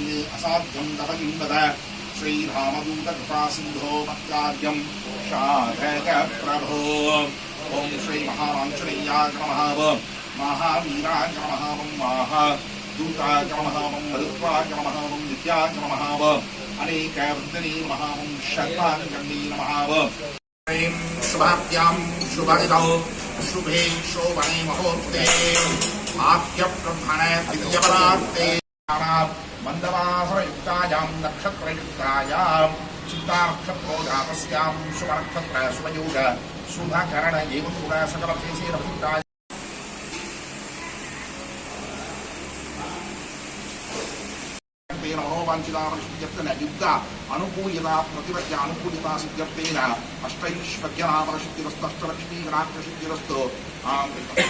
सत्यसाधकस्वामी असाध्यं तव किं वद श्रीरामदूतकृपासिन्धो मत्कार्यं साधकप्रभो ॐ श्रीमहावाञ्छनेयाय नमः महावीराय नमः महादूताय नमः मरुत्वाय नमः विद्याय नमः अनेकवृद्धने नमः शर्वाङ्गण्ये नमः ह्रीं शुभाभ्यां शुभनिधौ शुभे शोभने महोत्ते आद्यब्रह्मणे द्वितीयपदार्थे మందవాసరయుక్తాయాం నక్షత్రయుక్తాయాం చిత్తానక్షత్రో జాతస్యాం శుభనక్షత్ర శుభయోగ శుభకరణ ఏం కూడా సకల చేసే రక్షితాయ పంచదామరశుద్ధ్యర్థనయుక్త అనుకూయత ప్రతిపద్య అనుకూలిత సిద్ధ్యర్థేన అష్టైశ్వర్యనామరశుద్ధిరస్తష్టలక్ష్మీగణాక్షశుద్ధిరస్తు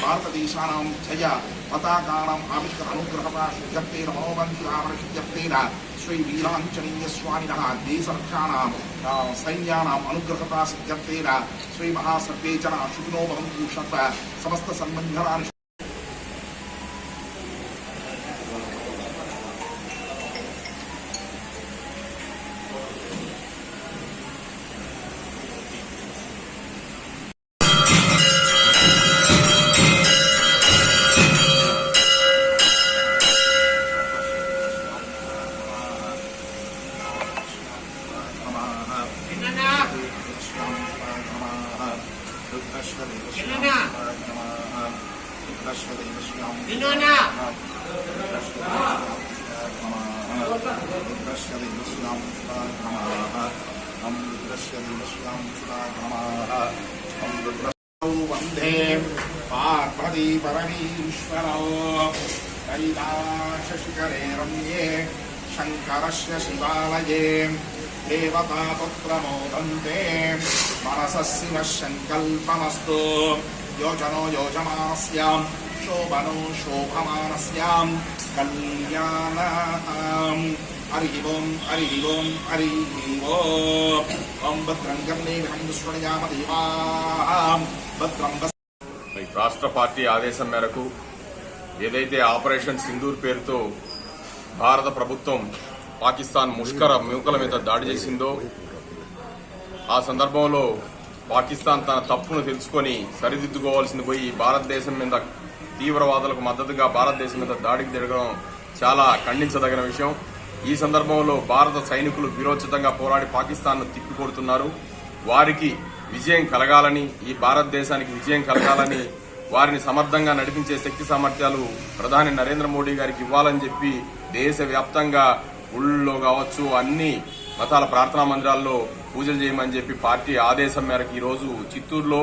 భారతదేశానాం జయ పతాకాణం ఆవిష్కర అనుగ్రహత శుద్ధ్యర్థేన మనోబంధిరామరశుద్ధ్యర్థేన శ్రీ వీరాంజనేయ స్వామిన దేశరక్షాణం సైన్యానాం అనుగ్రహత సిద్ధ్యర్థైన. శ్రీ మహాసర్వేచన శుభ్నో సమస్త సంబంధనాన్ని వందే పార్వతీ పరమేశ్వరో కైలాసశిఖరే రమ్యే శంకరస్య శివాలయే దేవతా తత్రమోదంతే మనసः శివ సంకల్పమస్తు యోజనో యోజమానస్యాం శోభనో శోభమానస్యాం కళ్యాణాం హరి ఓం హరి ఓం హరి ఓం ఓం భద్రం గమ్నే దేవాం భద్రం రాష్ట్ర పార్టీ ఆదేశం మేరకు ఏదైతే ఆపరేషన్ సింధూర్ పేరుతో భారత ప్రభుత్వం పాకిస్తాన్ ముష్కర మూకల మీద దాడి చేసిందో ఆ సందర్భంలో పాకిస్తాన్ తన తప్పును తెలుసుకొని సరిదిద్దుకోవాల్సింది పోయి భారతదేశం మీద తీవ్రవాదులకు మద్దతుగా భారతదేశం మీద దాడికి జరగడం చాలా ఖండించదగిన విషయం. ఈ సందర్భంలో భారత సైనికులు వీరోచితంగా పోరాడి పాకిస్తాన్ను తిప్పికొడుతున్నారు. వారికి విజయం కలగాలని ఈ భారతదేశానికి విజయం కలగాలని వారిని సమర్థంగా నడిపించే శక్తి సామర్థ్యాలు ప్రధాని నరేంద్ర మోడీ గారికి ఇవ్వాలని చెప్పి దేశవ్యాప్తంగా ఊళ్ళో కావచ్చు అన్ని మతాల ప్రార్థనా మందిరాల్లో పూజలు చేయమని చెప్పి పార్టీ ఆదేశం మేరకు ఈ రోజు చిత్తూరులో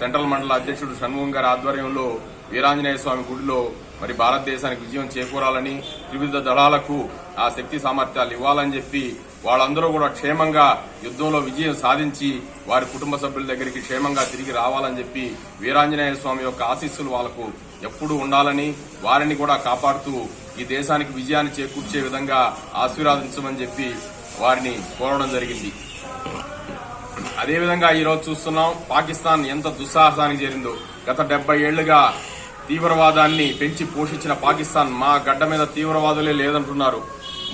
సెంట్రల్ మండల అధ్యక్షుడు షణ్ముఖం గారి ఆధ్వర్యంలో వీరాంజనేయ స్వామి గుడిలో మరి భారతదేశానికి విజయం చేకూరాలని త్రివిధ దళాలకు ఆ శక్తి సామర్థ్యాలు ఇవ్వాలని చెప్పి వాళ్ళందరూ కూడా క్షేమంగా యుద్ధంలో విజయం సాధించి వారి కుటుంబ సభ్యుల దగ్గరికి క్షేమంగా తిరిగి రావాలని చెప్పి వీరాంజనేయ స్వామి యొక్క ఆశీస్సులు వాళ్ళకు ఎప్పుడూ ఉండాలని వారిని కూడా కాపాడుతూ ఈ దేశానికి విజయాన్ని చేకూర్చే విధంగా ఆశీర్వాదించమని చెప్పి వారిని కోరడం జరిగింది. అదేవిధంగా ఈరోజు చూస్తున్నాం పాకిస్తాన్ ఎంత దుస్సాహసానికి చేరిందో. గత డెబ్బై ఏళ్ళుగా తీవ్రవాదాన్ని పెంచి పోషించిన పాకిస్తాన్ మా గడ్డ మీద తీవ్రవాదులే లేదంటున్నారు.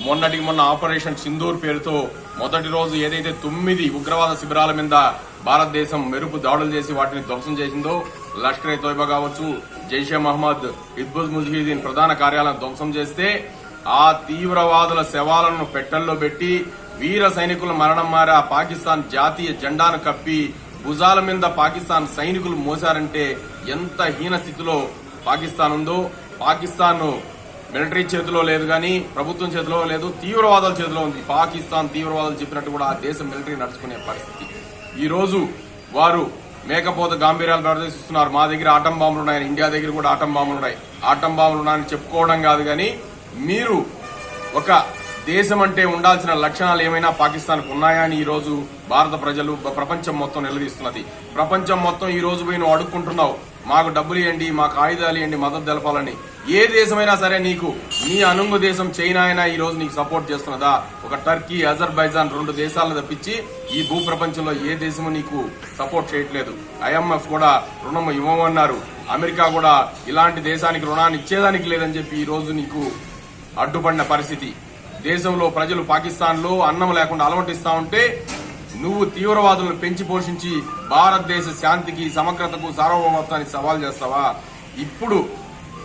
మొన్నటికి మొన్న ఆపరేషన్ సింధూర్ పేరుతో మొదటి రోజు ఏదైతే తొమ్మిది ఉగ్రవాద శిబిరాల మీద భారతదేశం మెరుపు దాడులు చేసి వాటిని ధ్వంసం చేసిందో లష్కర్ ఏ తోయిబా కావచ్చు జైషే మహమ్మద్ హిజ్బుల్ ముజాహిదీన్ ప్రధాన కార్యాలయం ధ్వంసం చేస్తే ఆ తీవ్రవాదుల శవాలను పెట్టెల్లో పెట్టి వీర సైనికుల మరణం మారా పాకిస్తాన్ జాతీయ జెండాను కప్పి భుజాల మీద పాకిస్తాన్ సైనికులు మోసారంటే ఎంత హీన స్థితిలో పాకిస్తాన్ ఉందో పాకిస్తాన్ మిలిటరీ చేతిలో లేదు కానీ ప్రభుత్వం చేతిలో లేదు తీవ్రవాదాల చేతిలో ఉంది. పాకిస్తాన్ తీవ్రవాదాలు చెప్పినట్టు కూడా ఆ దేశం మిలిటరీ నడుచుకునే పరిస్థితి. ఈరోజు వారు మేకపోత గాంభీర్యాలు ప్రదర్శిస్తున్నారు. మా దగ్గర ఆటం బాంబులు ఉన్నాయని ఇండియా దగ్గర కూడా ఆటం బాంబులు ఉన్నాయి. ఆటం బాంబులు ఉన్నాయని చెప్పుకోవడం కాదు కానీ మీరు ఒక దేశం అంటే ఉండాల్సిన లక్షణాలు ఏమైనా పాకిస్తాన్కు ఉన్నాయా అని ఈరోజు భారత ప్రజలు ప్రపంచం మొత్తం నిలదీస్తున్నది. ప్రపంచం మొత్తం ఈ రోజు పోయి నువ్వు అడుక్కుంటున్నావు. మాకు డబ్బులు ఇవ్వండి మాకు ఆయుధాలు ఇవ్వండి మద్దతు తెలపాలని ఏ దేశమైనా సరే నీకు నీ అనుంగు దేశం చైనా అయినా ఈ రోజు నీకు సపోర్ట్ చేస్తున్నదా? ఒక టర్కీ అజర్బైజాన్ రెండు దేశాలను తప్పించి ఈ భూ ప్రపంచంలో ఏ దేశము నీకు సపోర్ట్ చేయట్లేదు. ఐఎంఎఫ్ కూడా రుణం ఇవ్వమన్నారు. అమెరికా కూడా ఇలాంటి దేశానికి రుణాన్ని ఇచ్చేదానికి లేదని చెప్పి ఈ రోజు నీకు అడ్డుపడిన పరిస్థితి. దేశంలో ప్రజలు పాకిస్తాన్లో అన్నం లేకుండా అలమటిస్తా ఉంటే నువ్వు తీవ్రవాదులను పెంచి పోషించి భారతదేశ శాంతికి సమగ్రతకు సార్వభౌమత్వానికి సవాల్ చేస్తావా? ఇప్పుడు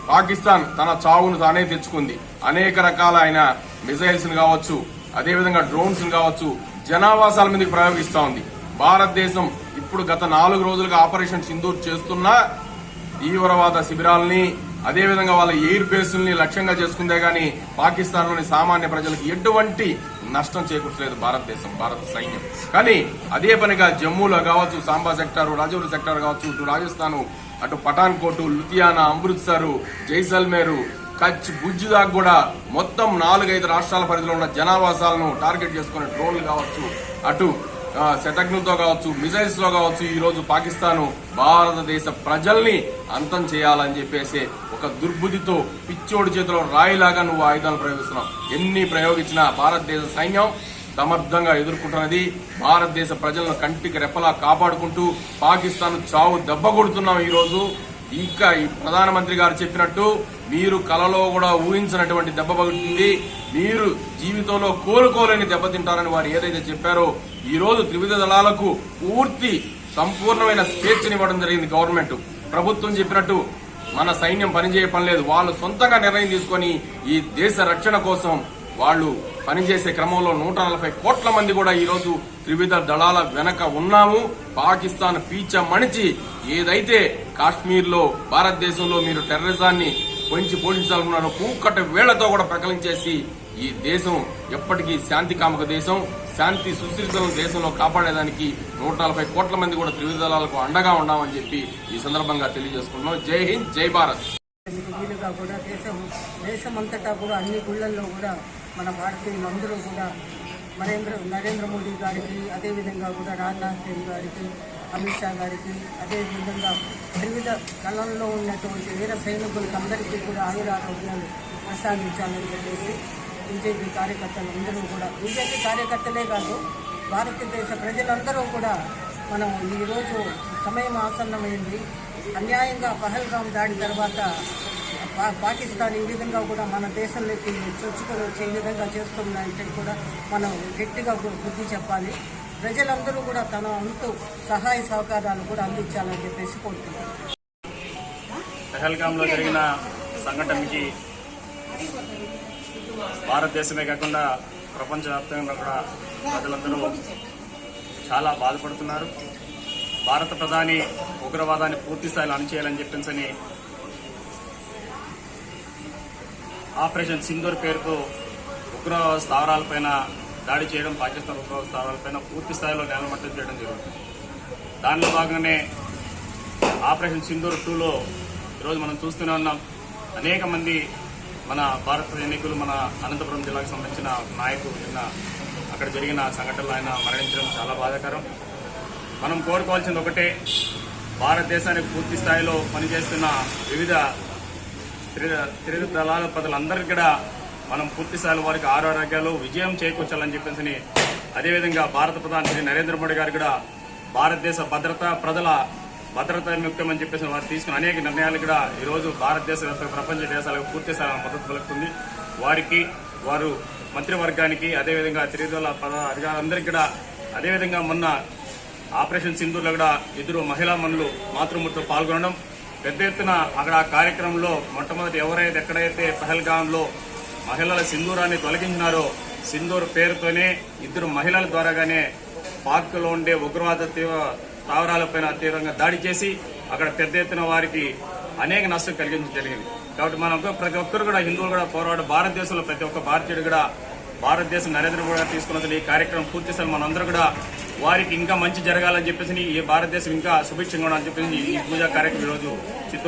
పాకిస్తాన్ తన చావును తానే తెచ్చుకుంది. అనేక రకాలైన మిసైల్స్ కావచ్చు అదేవిధంగా డ్రోన్స్ కావచ్చు జనావాసాల మీదకి ప్రయోగిస్తా ఉంది. భారతదేశం ఇప్పుడు గత నాలుగు రోజులుగా ఆపరేషన్ సింధూర్ చేస్తున్న తీవ్రవాద శిబిరాలని అదేవిధంగా వాళ్ళ ఎయిర్ బేసుల్ని లక్ష్యంగా చేసుకుందే గాని పాకిస్తాన్లోని సామాన్య ప్రజలకు ఎటువంటి నష్టం చేకూర్చలేదు భారతదేశం భారత సైన్యం. కానీ అదే పనిగా జమ్మూలో కావచ్చు సాంబా సెక్టార్ రాజౌరి సెక్టార్ కావచ్చు ఇటు రాజస్థాన్ అటు పఠాన్కోట్ లుధియానా అమృత్సర్ జైసల్మేరు కచ్ గుజ్జు దాకా కూడా మొత్తం నాలుగైదు రాష్ట్రాల పరిధిలో ఉన్న జనావాసాలను టార్గెట్ చేసుకునే డ్రోన్లు కావచ్చు. అటు ఆ, కావచ్చు మిసైల్స్లో కావచ్చు ఈ రోజు పాకిస్తాన్ భారతదేశ ప్రజల్ని అంతం చేయాలని చెప్పేసి ఒక దుర్బుద్ధితో పిచ్చోడి చేతిలో రాయిలాగా నువ్వు ఆయుధాలు ప్రయోగిస్తున్నావు. ఎన్ని ప్రయోగించినా భారతదేశ సైన్యం సమర్థంగా ఎదుర్కొంటున్నది. భారతదేశ ప్రజలను కంటికి రెప్పలా కాపాడుకుంటూ పాకిస్తాన్ చావు దెబ్బ కొడుతున్నాం ఈరోజు. ఇంకా ఈ ప్రధానమంత్రి గారు చెప్పినట్టు మీరు కలలో కూడా ఊహించినటువంటి దెబ్బ పగులుతుంది. మీరు జీవితంలో కోలుకోలేని దెబ్బతింటారని వారు ఏదైతే చెప్పారో ఈరోజు త్రివిధ దళాలకు పూర్తి సంపూర్ణమైన స్వేచ్ఛనివ్వడం జరిగింది గవర్నమెంట్. ప్రభుత్వం చెప్పినట్టు మన సైన్యం పనిచేయ పనిలేదు వాళ్ళు సొంతంగా నిర్ణయం తీసుకొని ఈ దేశ రక్షణ కోసం వాళ్ళు పనిచేసే క్రమంలో నూట నలభై కోట్ల మంది కూడా ఈ రోజు త్రివిధ దళాల వెనక ఉన్నాము. పాకిస్తాన్ పీచ మణిచి ఏదైతే కాశ్మీర్లో భారతదేశంలో మీరు టెర్రరిజాన్ని పొంచి పోషించాలనుకున్నారో కూకట వేళ్ళతో కూడా ప్రకలించేసి ఈ దేశం ఎప్పటికీ శాంతి కామక దేశం శాంతి సుస్థిరతను దేశంలో కాపాడేదానికి నూట నలభై కోట్ల మంది కూడా త్రివిధ దళాలకు అండగా ఉన్నామని చెప్పి ఈ సందర్భంగా తెలియజేసుకుంటున్నాం. జై హింద్ జై భారత్. దీనికి వీలుగా కూడా దేశం దేశమంతటా కూడా అన్ని గుళ్ళల్లో కూడా మన భారతీయులు అందరూ కూడా నరేంద్ర నరేంద్ర మోడీ గారికి అదేవిధంగా కూడా రాజ్నాథ్ సింగ్ గారికి అమిత్ షా గారికి అదేవిధంగా వివిధ కళల్లో ఉన్నటువంటి వీర సైనికులకు అందరికీ కూడా ఆయురారోగ్యాలు ప్రసాదించాలని చెప్పేసి బీజేపీ కార్యకర్తలు అందరూ కూడా. బీజేపీ కార్యకర్తలే కాదు భారతదేశ ప్రజలందరూ కూడా మనం ఈరోజు సమయం ఆసన్నమైంది. అన్యాయంగా పహల్గాం దాడి తర్వాత పా- పాకిస్తాన్ ఈ విధంగా కూడా మన దేశంలోకి చొచ్చుకొని వచ్చే ఈ విధంగా చేస్తుందంటే కూడా మనం గట్టిగా బుద్ధి చెప్పాలి. ప్రజలందరూ కూడా తన అంతు సహాయ సహకారాలు కూడా అందించాలని చెప్పేసి కోరుతున్నాను పహల్గాంలో జరిగిన సంఘటనకి భారతదేశమే కాకుండా ప్రపంచవ్యాప్తంగా కూడా ప్రజలందరూ చాలా బాధపడుతున్నారు. భారత ప్రధాని ఉగ్రవాదాన్ని పూర్తి స్థాయిలో అణచేయాలని చెప్పేసి ఆపరేషన్ సింధూర్ పేరుతో ఉగ్ర స్థావరాలపైన దాడి చేయడం పాకిస్తాన్ ఉగ్ర స్థావరాలపైన పూర్తి స్థాయిలో నేలమట్టం చేయడం జరుగుతుంది దానిలో భాగంగానే ఆపరేషన్ సింధూర్ టూలో ఈరోజు మనం చూస్తూనే ఉన్నాం. అనేక మంది మన భారత సైనికులు మన అనంతపురం జిల్లాకు సంబంధించిన నాయకులు నిన్న అక్కడ జరిగిన సంఘటనలు ఆయన మరణించడం చాలా బాధాకరం. మనం కోరుకోవాల్సింది ఒకటే భారతదేశానికి పూర్తి స్థాయిలో పనిచేస్తున్న వివిధ త్రి- త్రివిధ దళాల ప్రజలందరికీ కూడా మనం పూర్తి స్థాయిలో వారికి ఆరోగ్యాలు విజయం చేకూర్చాలని చెప్పేసి అదేవిధంగా భారత ప్రధాని శ్రీ నరేంద్ర మోడీ గారు కూడా భారతదేశ భద్రత ప్రజల భద్రత ముఖ్యమని చెప్పేసి వారు తీసుకున్న అనేక నిర్ణయాలు కూడా ఈరోజు భారతదేశ వ్యాప్తంగా ప్రపంచ దేశాలకు పూర్తి స్థాయిలో మద్దతు పలుకుతుంది. వారికి వారు మంత్రివర్గానికి అదేవిధంగా త్రిదళ పద అధికారులందరికీ కూడా అదేవిధంగా మొన్న ఆపరేషన్ సింధూర్లో కూడా ఇద్దరు మహిళా మనులు మాతృమూర్తిలో పాల్గొనడం పెద్ద ఎత్తున అక్కడ ఆ కార్యక్రమంలో మొట్టమొదటి ఎవరైతే ఎక్కడైతే పహల్గాంలో మహిళల సింధూరాన్ని తొలగించినారో సింధూర్ పేరుతోనే ఇద్దరు మహిళల ద్వారాగానే పార్కులో ఉండే ఉగ్రవాద తీవ్ర స్థావరాలపైన తీవ్రంగా దాడి చేసి అక్కడ పెద్ద ఎత్తున వారికి అనేక నష్టం కలిగించడం జరిగింది. కాబట్టి మనం ప్రతి ఒక్కరు కూడా హిందువులు కూడా పోరాడు. భారతదేశంలో ప్రతి ఒక్క భారతీయుడు కూడా భారతదేశం నరేంద్ర మోడీ గారు తీసుకున్నది ఈ కార్యక్రమం పూర్తి చేసిన మనందరూ కూడా వారికి ఇంకా మంచి జరగాలని చెప్పేసి ఈ భారతదేశం ఇంకా సుభిక్షంగా ఉండాలని చెప్పేసి ఈ పూజా కార్యక్రమం ఈరోజు చిత్తూరు